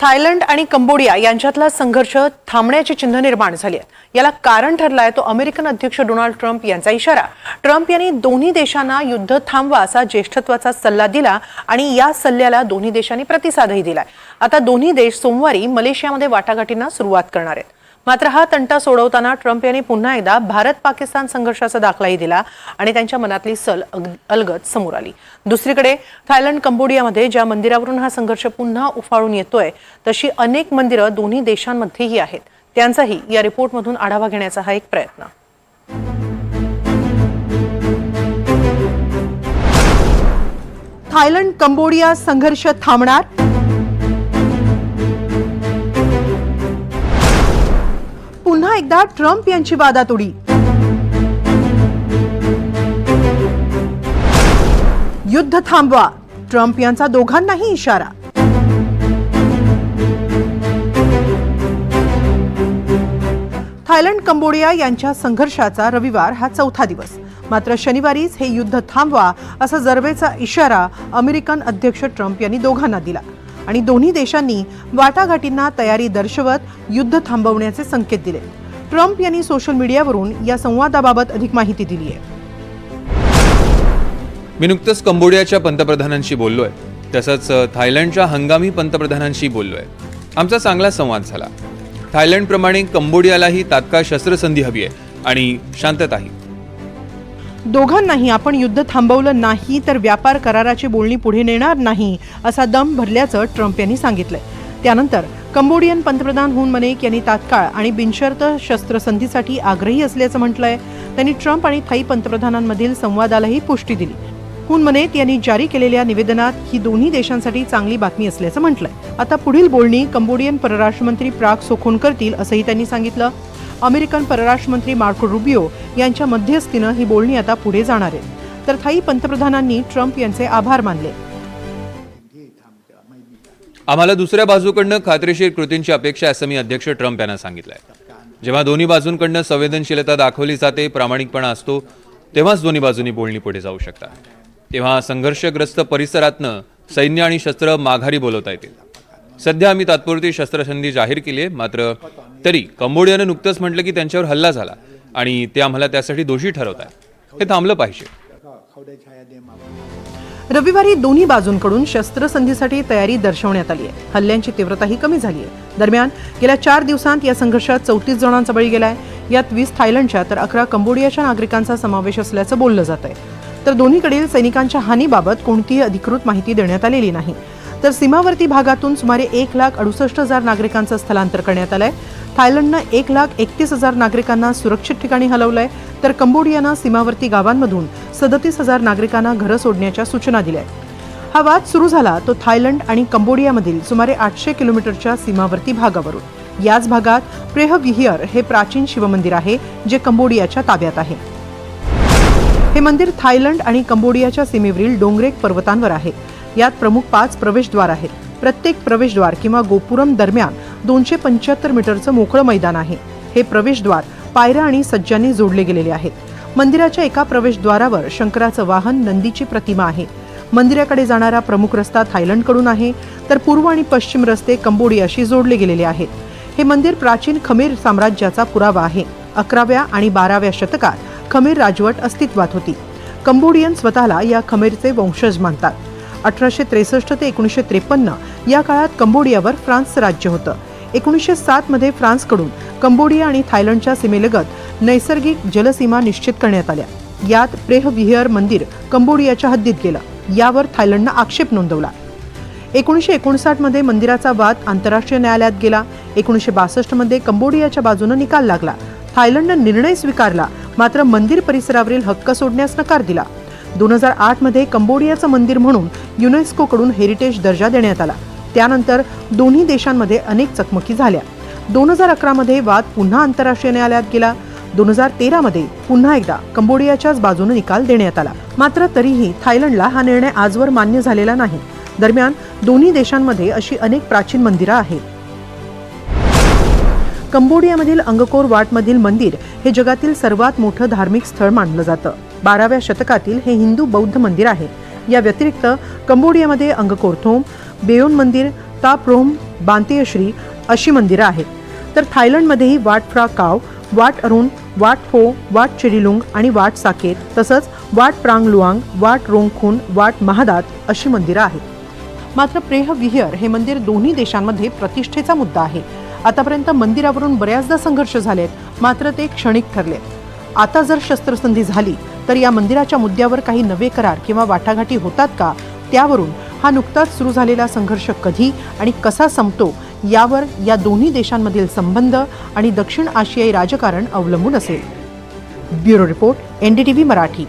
Thailand आणि Cambodia यांच्यातला संघर्ष थांबण्याची चिन्ह निर्माण झाली आहेत याला कारण ठरला आहे तो अमेरिकन अध्यक्ष डोनाल्ड ट्रम्प यांचा इशारा. ट्रम्प यांनी दोन्ही देशांना युद्ध थांबवा असा ज्येष्ठत्वाचा सल्ला दिला आणि या सल्ल्याला दोन्ही देशांनी प्रतिसादही दिलाय. आता दोन्ही देश सोमवारी मलेशियामध्ये वाटाघाटींना सुरुवात करणार आहेत. मात्र हा तंटा सोडवताना ट्रम्प यांनी पुन्हा एकदा भारत पाकिस्तान संघर्षाचा दाखलाही दिला आणि त्यांच्या मनातली सल अग- समोर आली. दुसरीकडे थायलंड कंबोडियामध्ये ज्या मंदिरावरून हा संघर्ष पुन्हा उफाळून येतोय तशी अनेक मंदिरं दोन्ही देशांमध्येही आहेत. त्यांचाही या रिपोर्टमधून आढावा घेण्याचा हा एक प्रयत्न. थायलंड कंबोडिया संघर्ष थांबणार? एकदा ट्रम्प यांची वादातोडी. युद्ध थांबवा. ट्रम्प यांचा दोघांनाही इशारा. थायलंड कंबोडिया यांच्या संघर्षाचा रविवार हा चौथा दिवस. मात्र शनिवारीच हे युद्ध थांबवा असा जरबेचा इशारा अमेरिकन अध्यक्ष ट्रम्प यांनी दोघांना दिला. आणि दोन्ही देशांनी वाटाघाटींना तयारी दर्शवत युद्ध थांबवण्याचे संकेत दिले. ट्रम्प यांनी सोशल मीडियावरून या संवादाबाबत अधिक माहिती दिली आहे. मी नुकतंच कंबोडियाच्या पंतप्रधानांशी बोललोय. तसंच अ, थायलंडच्या हंगामी पंतप्रधानांशी बोललोय. आमचा चांगला संवाद झाला. थायलंडप्रमाणे कंबोडियालाही तात्काळ शस्त्रसंधी हवी आहे आणि शांतताही. दोघांनाही आपण युद्ध थांबवलं नाही तर व्यापार कराराची बोलणी पुढे नेणार नाही असा दम भरल्याचं ट्रम्प यांनी सांगितलंय. त्यानंतर कंबोडियन पंतप्रधान हुन मनेक यांनी तात्काळ आणि बिनशर्त शस्त्रसंधीसाठी आग्रही असल्याचं म्हटलंय. त्यांनी ट्रम्प आणि थाई पंतप्रधानांमधील संवादालाही पुष्टी दिली. हुन मनेत यांनी जारी केलेल्या निवेदनात ही दोन्ही देशांसाठी चांगली बातमी असल्याचं म्हटलंय. आता पुढील बोलणी कंबोडियन परराष्ट्रमंत्री प्राग सोखोन करतील असंही त्यांनी सांगितलं. अमेरिकन परराष्ट्रमंत्री मार्को रुबिओ यांच्या मध्यस्थीनं ही बोलणी आता पुढे जाणार आहे. तर थाई पंतप्रधानांनी ट्रम्प यांचे आभार मानले. आम्हाला दुसऱ्या बाजूकडनं खात्रीशीर कृतींची अपेक्षा असं मी अध्यक्ष ट्रम्प यांना सांगितलंय. जेव्हा दोन्ही बाजूंकडनं संवेदनशीलता दाखवली जाते प्रामाणिकपणा असतो तेव्हाच दोन्ही बाजूंनी बोलणी पुढे जाऊ शकतात. तेव्हा संघर्षग्रस्त परिसरातनं सैन्य आणि शस्त्र माघारी बोलवता येतील. सध्या आम्ही तात्पुरती शस्त्रसंधी जाहीर केली आहे मात्र तरी कंबोडियानं नुकतंच म्हटलं की त्यांच्यावर हल्ला झाला आणि ते आम्हाला त्यासाठी दोषी ठरवत आहे हे थांबलं पाहिजे. रविवारी दोन्ही बाजूंकडून शस्त्रसंधीसाठी तयारी दर्शवण्यात आली आहे. हल्ल्यांची तीव्रताही कमी झाली आहे. दरम्यान गेल्या चार दिवसांत या संघर्षात चौतीस जणांचा बळी गेलाय. यात वीस थायलंडच्या तर अकरा कंबोडियाच्या नागरिकांचा समावेश असल्याचं बोललं जात आहे. तर दोन्हीकडील सैनिकांच्या हानीबाबत कोणतीही अधिकृत माहिती देण्यात आलेली नाही. तर सीमावर्ती भागातून सुमारे एक लाख अडुसष्ट हजार नागरिकांचं स्थलांतर करण्यात आलंय. थायलंडनं एक लाख एकतीस हजार नागरिकांना सुरक्षित ठिकाणी हलवलंय. तर कंबोडियानं सीमावर्ती गावांमधून सदतीस हजार नागरिकांना घरं सोडण्याच्या सूचना दिल्या हा वाद सुरू झाला तो थायलंड आणि कंबोडियामधील सुमारे आठशे किलोमीटरच्या सीमावर्ती भागावरून. याच भागात प्रेह विहियर हे प्राचीन शिवमंदिर आहे जे कंबोडियाच्या ताब्यात आहे. हे मंदिर थायलंड आणि कंबोडियाच्या सीमेवरील डोंगरेक पर्वतांवर आहे. यात प्रमुख पाच प्रवेशद्वार आहेत. प्रत्येक प्रवेशद्वार किंवा गोपुरम दरम्यान दोनशे पंच्याहत्तर मीटरचं मोकळं मैदान आहे. हे प्रवेशद्वार पायऱ्या आणि सज्जांनी जोडले गेलेले आहेत. मंदिराच्या एका प्रवेशद्वारावर शंकराचं वाहन नंदीची प्रतिमा आहे. मंदिराकडे जाणारा प्रमुख रस्ता थायलंडकडून आहे तर पूर्व आणि पश्चिम रस्ते कंबोडियाशी जोडले गेलेले आहेत. हे मंदिर प्राचीन खमीर साम्राज्याचा पुरावा आहे. अकराव्या आणि बाराव्या शतकात खमीर राजवट अस्तित्वात होती. कंबोडियन स्वतःला या खमीरचे वंशज मानतात. अठराशे त्रेसष्ट ते एकोणीसशे त्रेपन्न या काळात कंबोडियावर फ्रान्सचं राज्य होतं. एकोणीसशे सातमध्ये फ्रान्सकडून कंबोडिया आणि थायलंडच्या सीमेलगत नैसर्गिक जलसीमा निश्चित करण्यात आल्या. यात प्रेह विहियर मंदिर कंबोडियाच्या हद्दीत गेलं. यावर थायलंडनं आक्षेप नोंदवला. एकोणीसशे एकोणसाठमध्ये मंदिराचा वाद आंतरराष्ट्रीय न्यायालयात गेला. एकोणीसशे बासष्टमध्ये कंबोडियाच्या बाजूनं निकाल लागला. थायलंडनं निर्णय स्वीकारला. मात्र मंदिर परिसरावरील हक्क सोडण्यास नकार दिला. दोन हजार आठमध्ये कंबोडियाचं मंदिर म्हणून युनेस्कोकडून हेरिटेज दर्जा देण्यात आला. त्यानंतर दोन्ही देशांमध्ये अनेक चकमकी झाल्या. दोन हजार अकरामध्ये वाद पुन्हा आंतरराष्ट्रीय न्यायालयात गेला. दोन हजार तेरामध्ये पुन्हा एकदा कंबोडियाच्याच बाजूने निकाल देण्यात आला. मात्र तरीही थायलंडला हा निर्णय आजवर मान्य झालेला नाही. दरम्यान दोन्ही देशांमध्ये अशी अनेक प्राचीन मंदिरं आहेत. कंबोडियामधील अंगकोर वाटमधील मंदिर हे जगातील सर्वात मोठं धार्मिक स्थळ मानलं जातं. बाराव्या शतकातील हे हिंदू बौद्ध मंदिर आहे. या व्यतिरिक्त कंबोडियामध्ये अंगकोर थोम बेयोन मंदिर ताप्रोम बांतेयश्री अशी मंदिरं आहेत. तर थायलंडमध्येही वाट फ्रा काव वाट अरुण वाट फो वाट चिरिलुंग आणि वाट साकेत तसंच वाट प्रांग लुआंग वाट रोंगखुन वाट महादात अशी मंदिरं आहेत. मात्र प्रेह विहीर हे मंदिर दोन्ही देशांमध्ये प्रतिष्ठेचा मुद्दा आहे. आतापर्यंत मंदिरावरून बऱ्याचदा संघर्ष झालेत मात्र ते क्षणिक ठरले आता जर शस्त्रसंधी झाली तर या मंदिराच्या मुद्द्यावर काही नवे करार किंवा वाटाघाटी होतात का? त्यावरून हा नुकताच सुरू झालेला संघर्ष कधी आणि कसा संपतो यावर या दोन्ही देशांमधील संबंध आणि दक्षिण आशियाई राजकारण अवलंबून असेल. Bureau report NDTV Marathi.